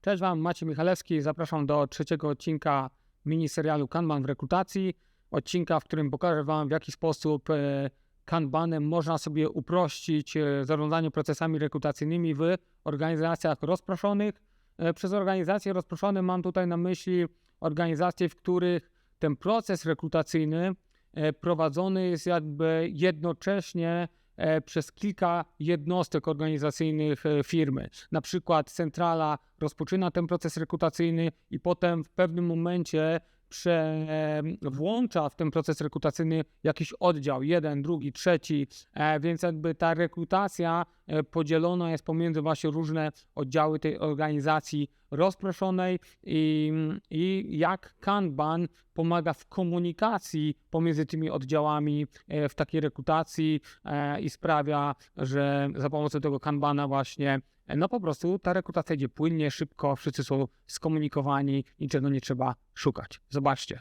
Cześć Wam, Maciej Michalewski. Zapraszam do trzeciego odcinka mini serialu Kanban w rekrutacji. Odcinka, w którym pokażę Wam, w jaki sposób e, Kanbanem można sobie uprościć e, zarządzanie procesami rekrutacyjnymi w organizacjach rozproszonych. E, Przez organizacje rozproszone mam tutaj na myśli organizacje, w których ten proces rekrutacyjny prowadzony jest jakby jednocześnie przez kilka jednostek organizacyjnych e, firmy. Na przykład centrala rozpoczyna ten proces rekrutacyjny i potem w pewnym momencie prze, włącza w ten proces rekrutacyjny jakiś oddział, jeden, drugi, trzeci, e, więc jakby ta rekrutacja e, podzielona jest pomiędzy właśnie różne oddziały tej organizacji rozproszonej i, i jak Kanban pomaga w komunikacji pomiędzy tymi oddziałami e, w takiej rekrutacji i sprawia, że za pomocą tego Kanbana właśnie no po prostu ta rekrutacja idzie płynnie, szybko, wszyscy są skomunikowani, niczego nie trzeba szukać. Zobaczcie.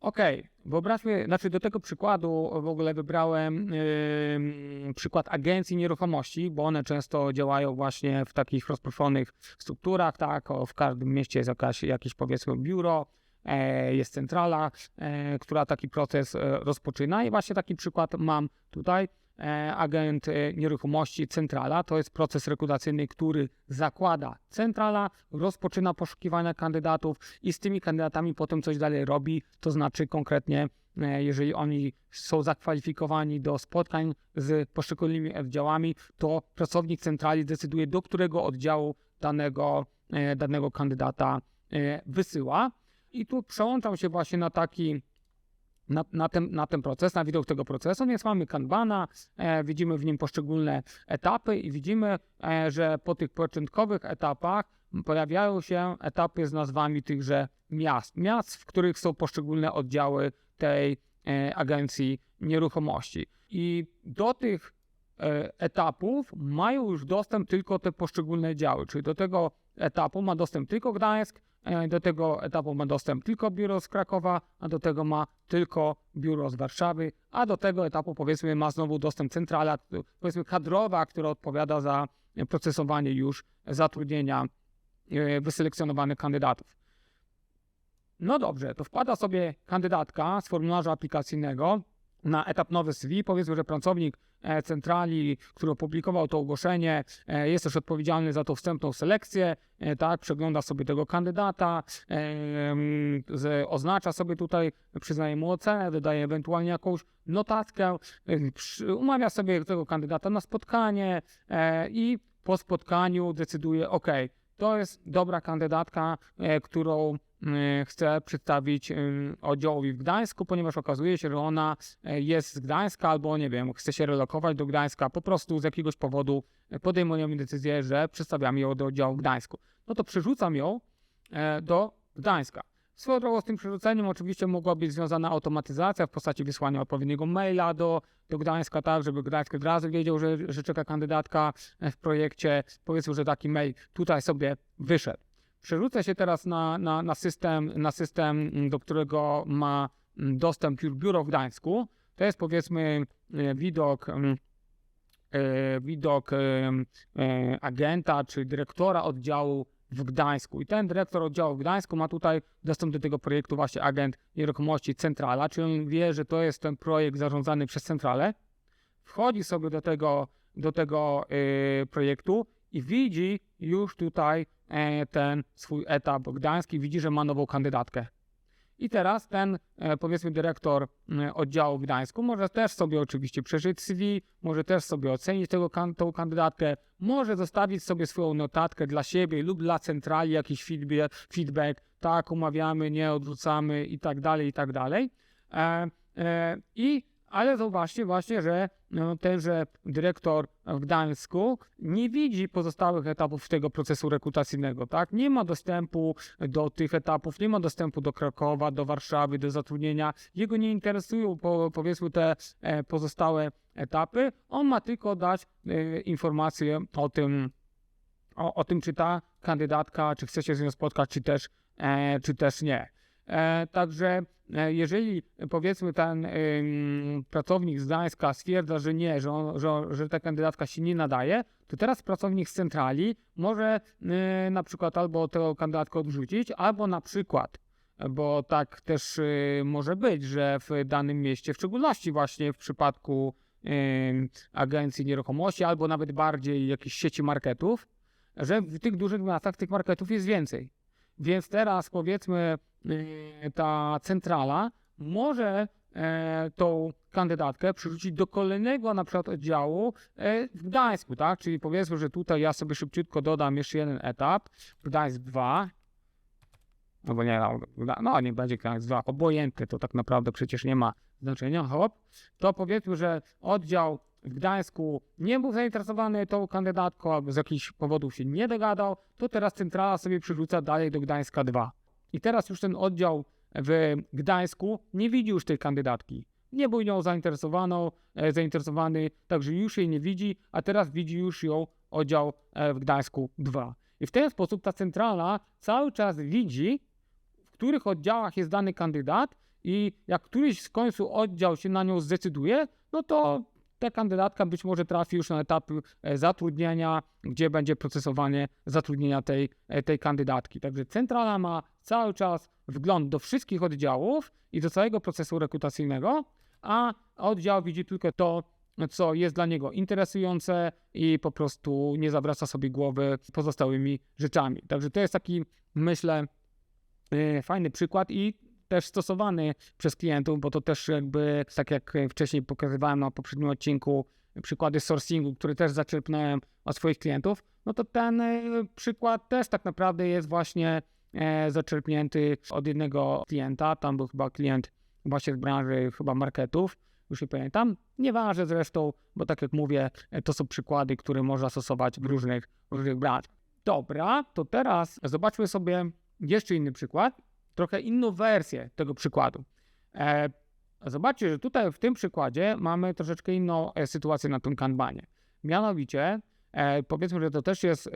Okej, wyobraźmy, znaczy do tego przykładu w ogóle wybrałem ym, przykład agencji nieruchomości, bo one często działają właśnie w takich rozproszonych strukturach, tak, w każdym mieście jest jakaś, jakieś powiedzmy biuro, e, jest centrala, e, która taki proces e, rozpoczyna i właśnie taki przykład mam tutaj. E, agent e, nieruchomości centrala to jest proces rekrutacyjny, który zakłada centrala, rozpoczyna poszukiwania kandydatów i z tymi kandydatami potem coś dalej robi, to znaczy konkretnie e, jeżeli oni są zakwalifikowani do spotkań z poszczególnymi oddziałami, to pracownik centrali decyduje, do którego oddziału danego, danego kandydata wysyła. I tu przełączam się właśnie na taki na, na, ten, na ten proces, na widok tego procesu, więc mamy Kanbana, e, widzimy w nim poszczególne etapy i widzimy, e, że po tych początkowych etapach pojawiają się etapy z nazwami tychże miast, miast, w których są poszczególne oddziały tej e, agencji nieruchomości. I do tych e, etapów mają już dostęp tylko te poszczególne działy, czyli do tego etapu ma dostęp tylko Gdańsk, e, do tego etapu ma dostęp tylko biuro z Krakowa, a do tego ma tylko biuro z Warszawy, a do tego etapu powiedzmy ma znowu dostęp centrala, powiedzmy kadrowa, która odpowiada za procesowanie już zatrudnienia e, wyselekcjonowanych kandydatów. No dobrze, to wpada sobie kandydatka z formularza aplikacyjnego na etap nowy CV. Powiedzmy, że pracownik e, centrali, który opublikował to ogłoszenie, e, jest też odpowiedzialny za tą wstępną selekcję, e, tak, przegląda sobie tego kandydata, mm, oznacza sobie tutaj, przyznaje mu ocenę, dodaje ewentualnie jakąś notatkę, umawia sobie tego kandydata na spotkanie i po spotkaniu decyduje, ok, to jest dobra kandydatka, którą e, chcę przedstawić e, oddziałowi w Gdańsku, ponieważ okazuje się, że ona e, jest z Gdańska albo nie wiem, chce się relokować do Gdańska, po prostu z jakiegoś powodu podejmujemy decyzję, że przedstawiamy ją do oddziału w Gdańsku. No to przerzucam ją e, do Gdańska. Swoją drogą z tym przerzuceniem oczywiście mogła być związana automatyzacja w postaci wysłania odpowiedniego maila do, do Gdańska, tak, żeby Gdańsk od razu wiedział, że, że czeka kandydatka e, w projekcie. Powiedzmy, że taki mail tutaj sobie wyszedł. Przerzucę się teraz na, na, na, system, na system, mm, do którego ma mm, dostęp biuro w Gdańsku. To jest powiedzmy e, widok, mm, e, widok agenta czy dyrektora oddziału w Gdańsku. I ten dyrektor oddziału w Gdańsku ma tutaj dostęp do tego projektu właśnie agent nieruchomości Centrala, czyli on wie, że to jest ten projekt zarządzany przez Centralę. Wchodzi sobie do tego, do tego projektu i widzi już tutaj e, ten swój etap gdański, widzi, że ma nową kandydatkę. I teraz ten, e, powiedzmy, dyrektor oddziału w Gdańsku może też sobie oczywiście przeżyć CV, może też sobie ocenić tego, tą kandydatkę, może zostawić sobie swoją notatkę dla siebie lub dla centrali, jakiś feedback, tak, umawiamy, nie odrzucamy i tak dalej, i tak dalej. E, I ale zauważcie właśnie, że no, tenże dyrektor w Gdańsku nie widzi pozostałych etapów tego procesu rekrutacyjnego, tak? Nie ma dostępu do tych etapów, nie ma dostępu do Krakowa, do Warszawy, do zatrudnienia. Jego nie interesują po, powiedzmy te e, pozostałe etapy. On ma tylko dać e, informację o tym, o, o tym, czy ta kandydatka, czy chce się z nią spotkać, czy też, e, czy też nie. Także jeżeli e, powiedzmy ten pracownik z Gdańska stwierdza, że nie, że, on, że, że ta kandydatka się nie nadaje, to teraz pracownik z centrali może y, na przykład albo tę kandydatkę odrzucić, albo na przykład, bo tak też y, może być, że w danym mieście, w szczególności właśnie w przypadku agencji nieruchomości, albo nawet bardziej jakichś sieci marketów, że w tych dużych miastach tych marketów jest więcej. Więc teraz powiedzmy y, ta centrala może e, tą kandydatkę przerzucić do kolejnego na przykład oddziału e, w Gdańsku, tak? Czyli powiedzmy, że tutaj ja sobie szybciutko dodam jeszcze jeden etap, Gdańsk 2, no bo nie, no, no nie będzie Gdańsk 2, obojętny, to tak naprawdę przecież nie ma znaczenia, hop, to powiedzmy, że oddział w Gdańsku nie był zainteresowany tą kandydatką albo z jakichś powodów się nie dogadał, to teraz centrala sobie przerzuca dalej do Gdańska 2. I teraz już ten oddział w Gdańsku nie widzi już tej kandydatki. Nie był nią zainteresowaną, e, zainteresowany, także już jej nie widzi, a teraz widzi już ją oddział e, w Gdańsku 2. I w ten sposób ta centrala cały czas widzi, w których oddziałach jest dany kandydat i jak któryś z końcu oddział się na nią zdecyduje, no to ta kandydatka być może trafi już na etap e, zatrudnienia, gdzie będzie procesowanie zatrudnienia tej, e, tej kandydatki. Także centrala ma cały czas wgląd do wszystkich oddziałów i do całego procesu rekrutacyjnego, a oddział widzi tylko to, co jest dla niego interesujące i po prostu nie zawraca sobie głowy pozostałymi rzeczami. Także to jest taki, myślę, e, fajny przykład i też stosowany przez klientów, bo to też jakby, tak jak wcześniej pokazywałem na poprzednim odcinku, przykłady sourcingu, który też zaczerpnąłem od swoich klientów, no to ten e, przykład też tak naprawdę jest właśnie e, zaczerpnięty od jednego klienta. Tam był chyba klient właśnie z branży chyba marketów, już nie pamiętam. Nieważne zresztą, bo tak jak mówię, e, to są przykłady, które można stosować w różnych, różnych branżach. Dobra, to teraz zobaczmy sobie jeszcze inny przykład trochę inną wersję tego przykładu. E, zobaczcie, że tutaj w tym przykładzie mamy troszeczkę inną e, sytuację na tym kanbanie. Mianowicie, e, powiedzmy, że to też jest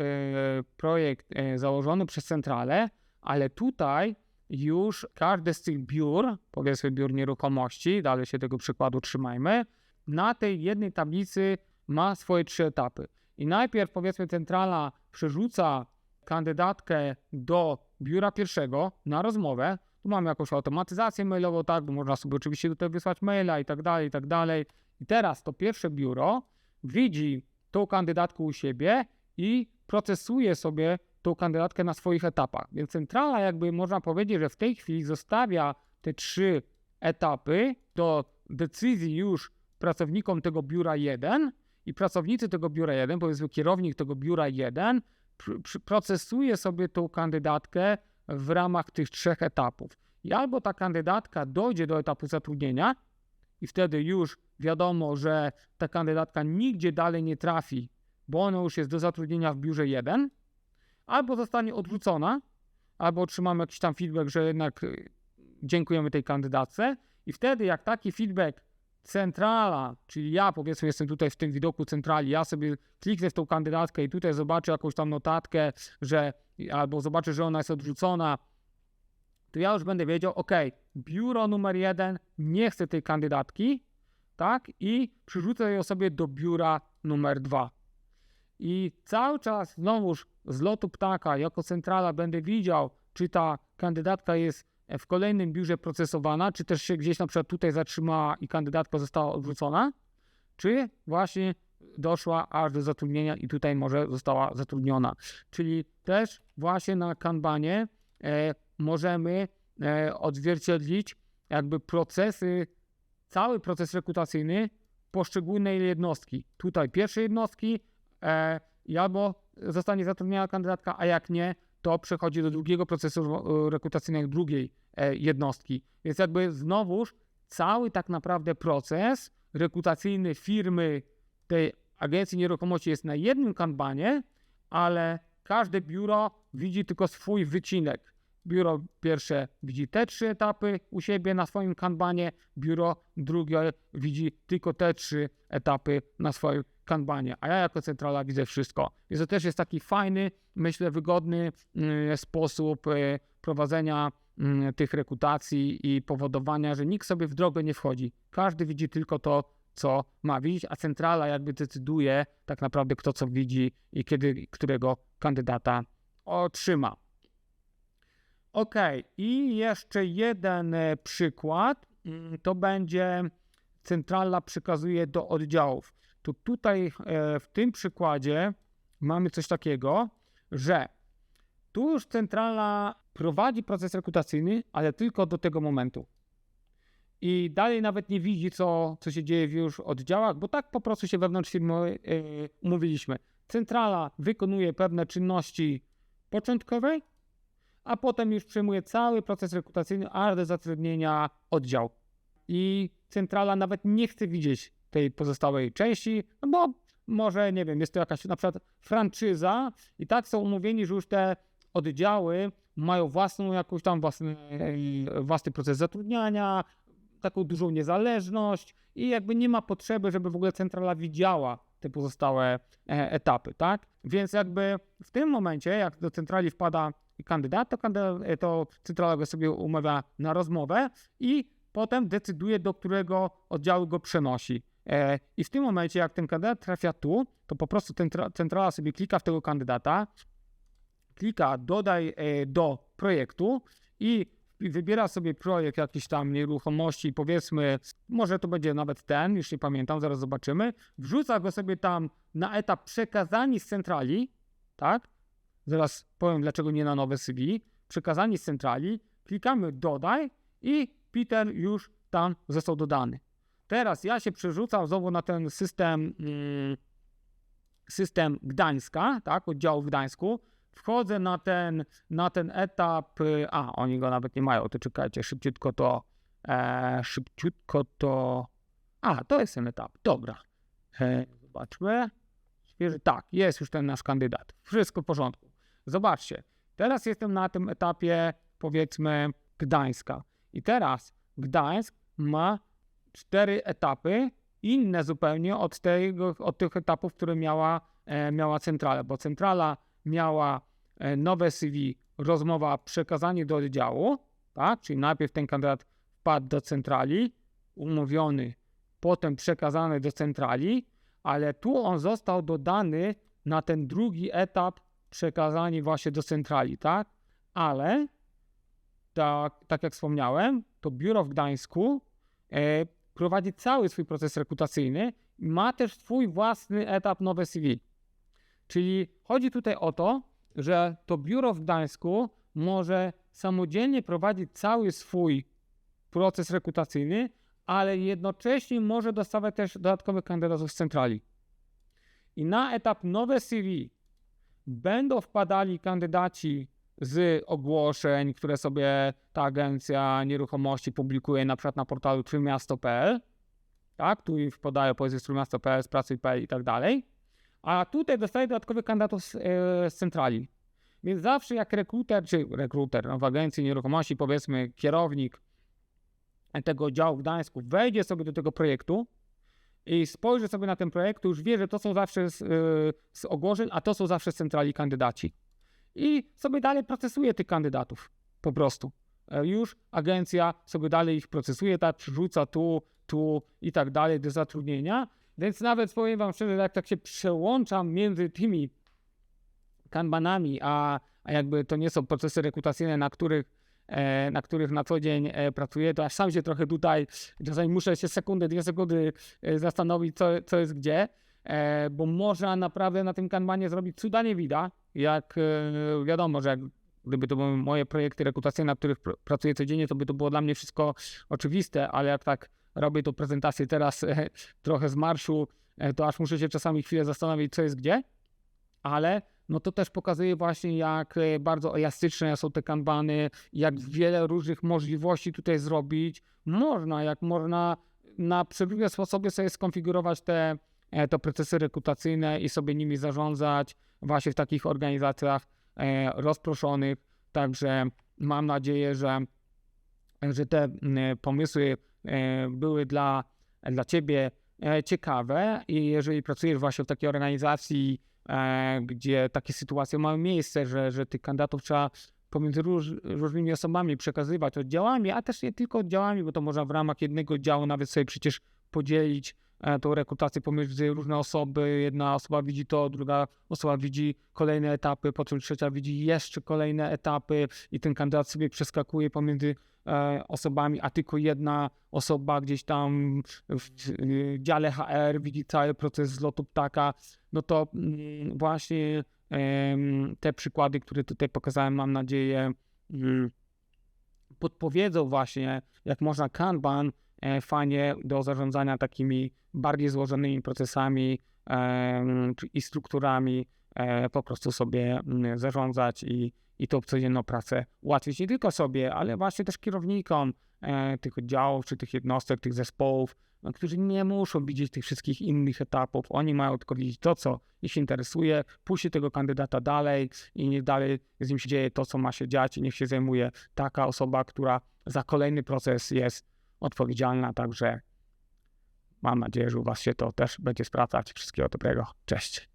projekt założony przez centralę, ale tutaj już każdy z tych biur, powiedzmy biur nieruchomości, dalej się tego przykładu trzymajmy, na tej jednej tablicy ma swoje trzy etapy. I najpierw powiedzmy centrala przerzuca kandydatkę do biura pierwszego na rozmowę. Tu mamy jakąś automatyzację mailową, tak, można sobie oczywiście tutaj wysłać maila i tak dalej, i tak dalej. I teraz to pierwsze biuro widzi tą kandydatkę u siebie i procesuje sobie tą kandydatkę na swoich etapach. Więc centrala jakby można powiedzieć, że w tej chwili zostawia te trzy etapy do decyzji już pracownikom tego biura 1 i pracownicy tego biura 1, powiedzmy kierownik tego biura 1 procesuje sobie tą kandydatkę w ramach tych trzech etapów. I albo ta kandydatka dojdzie do etapu zatrudnienia i wtedy już wiadomo, że ta kandydatka nigdzie dalej nie trafi, bo ona już jest do zatrudnienia w biurze 1, albo zostanie odrzucona, albo otrzymamy jakiś tam feedback, że jednak y, dziękujemy tej kandydatce i wtedy jak taki feedback centrala, czyli ja powiedzmy jestem tutaj w tym widoku centrali, ja sobie kliknę w tą kandydatkę i tutaj zobaczę jakąś tam notatkę, że albo zobaczę, że ona jest odrzucona, to ja już będę wiedział, ok, biuro numer jeden nie chce tej kandydatki, tak, i przerzucę ją sobie do biura numer dwa. I cały czas znowuż z lotu ptaka jako centrala będę widział, czy ta kandydatka jest w kolejnym biurze procesowana, czy też się gdzieś na przykład tutaj zatrzymała i kandydatka została odwrócona, czy właśnie doszła aż do zatrudnienia i tutaj może została zatrudniona. Czyli też właśnie na kanbanie e, możemy e, odzwierciedlić jakby procesy, cały proces rekrutacyjny poszczególnej jednostki. Tutaj pierwszej jednostki e, albo zostanie zatrudniona kandydatka, a jak nie, to przechodzi do drugiego procesu e, rekrutacyjnego drugiej e, jednostki. Więc jakby znowuż cały tak naprawdę proces rekrutacyjny firmy tej agencji nieruchomości jest na jednym kanbanie, ale każde biuro widzi tylko swój wycinek. Biuro pierwsze widzi te trzy etapy u siebie na swoim kanbanie, biuro drugie widzi tylko te trzy etapy na swoim kanbanie, a ja jako centrala widzę wszystko. Więc to też jest taki fajny, myślę, wygodny y, sposób y, prowadzenia mm, tych rekrutacji i powodowania, że nikt sobie w drogę nie wchodzi. Każdy widzi tylko to, co ma widzieć, a centrala jakby decyduje tak naprawdę, kto co widzi i kiedy którego kandydata otrzyma. Ok, i jeszcze jeden e, przykład mm, to będzie centrala przekazuje do oddziałów. To tutaj e, w tym przykładzie mamy coś takiego, że tu już centrala prowadzi proces rekrutacyjny, ale tylko do tego momentu. I dalej nawet nie widzi, co, co się dzieje w już oddziałach, bo tak po prostu się wewnątrz firmy yy, umówiliśmy. Centrala wykonuje pewne czynności początkowe, a potem już przejmuje cały proces rekrutacyjny aż do zatrudnienia oddział. I centrala nawet nie chce widzieć tej pozostałej części, no bo może, nie wiem, jest to jakaś na przykład franczyza i tak są umówieni, że już te oddziały mają własną jakąś tam własny, własny proces zatrudniania, taką dużą niezależność i jakby nie ma potrzeby, żeby w ogóle centrala widziała te pozostałe e, etapy, tak? Więc jakby w tym momencie, jak do centrali wpada kandydat, to, kandydat, e, to centrala go sobie umawia na rozmowę i potem decyduje, do którego oddziału go przenosi. E, I w tym momencie, jak ten kandydat trafia tu, to po prostu centrala sobie klika w tego kandydata, klika dodaj do projektu i wybiera sobie projekt jakiś tam nieruchomości, powiedzmy, może to będzie nawet ten, już nie pamiętam, zaraz zobaczymy, wrzuca go sobie tam na etap przekazani z centrali, tak? Zaraz powiem, dlaczego nie na nowe CV. Przekazani z centrali, klikamy dodaj i Peter już tam został dodany. Teraz ja się przerzucam znowu na ten system, mm, system Gdańska, tak, oddziału w Gdańsku wchodzę na ten, na ten etap, y, a oni go nawet nie mają, to czekajcie, szybciutko to, e, szybciutko to, a to jest ten etap, dobra, e, zobaczmy, tak, jest już ten nasz kandydat, wszystko w porządku. Zobaczcie, teraz jestem na tym etapie, powiedzmy, Gdańska i teraz Gdańsk ma cztery etapy, inne zupełnie od, tego, od tych etapów, które miała, e, miała centrala, bo centrala miała e, nowe CV, rozmowa, przekazanie do oddziału, tak? Czyli najpierw ten kandydat wpadł do centrali, umówiony, potem przekazany do centrali, ale tu on został dodany na ten drugi etap przekazanie właśnie do centrali, tak? Ale tak, tak jak wspomniałem, to biuro w Gdańsku e, prowadzi cały swój proces rekrutacyjny i ma też swój własny etap nowe CV. Czyli chodzi tutaj o to, że to biuro w Gdańsku może samodzielnie prowadzić cały swój proces rekrutacyjny, ale jednocześnie może dostawać też dodatkowych kandydatów z centrali. I na etap nowe CV będą wpadali kandydaci z ogłoszeń, które sobie ta agencja nieruchomości publikuje na przykład na portalu trójmiasto.pl, tak, tu wpadają powiedzmy z trójmiasto.pl, z pracy.pl i tak dalej a tutaj dostaje dodatkowych kandydatów z, e, z centrali. Więc zawsze jak rekruter, czy rekruter no w agencji nieruchomości, powiedzmy kierownik tego działu w Gdańsku wejdzie sobie do tego projektu i spojrzy sobie na ten projekt, to już wie, że to są zawsze z, e, z ogłoszeń, a to są zawsze z centrali kandydaci. I sobie dalej procesuje tych kandydatów po prostu. E, już agencja sobie dalej ich procesuje, tak, przerzuca tu, tu i tak dalej do zatrudnienia więc nawet powiem Wam szczerze, jak tak się przełączam między tymi kanbanami, a, a jakby to nie są procesy rekrutacyjne, na których, na których na co dzień e, pracuję, to aż sam się trochę tutaj, czasami muszę się sekundę, dwie sekundy e, zastanowić, co, co jest gdzie, e, bo można naprawdę na tym kanbanie zrobić cuda nie widać, jak e, wiadomo, że gdyby to były moje projekty rekrutacyjne, na których pr pracuję codziennie, to by to było dla mnie wszystko oczywiste, ale jak tak robię tą prezentację teraz e, trochę z marszu, e, to aż muszę się czasami chwilę zastanowić, co jest gdzie, ale no to też pokazuje właśnie, jak e, bardzo elastyczne są te kanbany, jak wiele różnych możliwości tutaj zrobić. Można, jak można na przeróżne sposoby sobie skonfigurować te, te procesy rekrutacyjne i sobie nimi zarządzać właśnie w takich organizacjach rozproszonych. Także mam nadzieję, że, że te pomysły E, były dla, dla ciebie e, ciekawe i jeżeli pracujesz właśnie w takiej organizacji, e, gdzie takie sytuacje mają miejsce, że, że tych kandydatów trzeba pomiędzy róż, różnymi osobami przekazywać oddziałami, a też nie tylko oddziałami, bo to można w ramach jednego oddziału nawet sobie przecież podzielić e, tą rekrutację pomiędzy różne osoby. Jedna osoba widzi to, druga osoba widzi kolejne etapy, po czym trzecia widzi jeszcze kolejne etapy i ten kandydat sobie przeskakuje pomiędzy e, osobami, a tylko jedna osoba gdzieś tam w, dziale HR widzi cały proces zlotu ptaka, no to mm, właśnie te przykłady, które tutaj pokazałem, mam nadzieję, mm, podpowiedzą właśnie, jak można Kanban e, fajnie do zarządzania takimi bardziej złożonymi procesami i strukturami e, po prostu sobie mm, zarządzać i, i tą codzienną pracę ułatwić nie tylko sobie, ale właśnie też kierownikom e, tych oddziałów, czy tych jednostek, tych zespołów, no, którzy nie muszą widzieć tych wszystkich innych etapów. Oni mają tylko widzieć to, co ich interesuje, puścić tego kandydata dalej i niech dalej z nim się dzieje to, co ma się dziać i niech się zajmuje taka osoba, która za kolejny proces jest odpowiedzialna. Także mam nadzieję, że u Was się to też będzie sprawdzać. Wszystkiego dobrego. Cześć.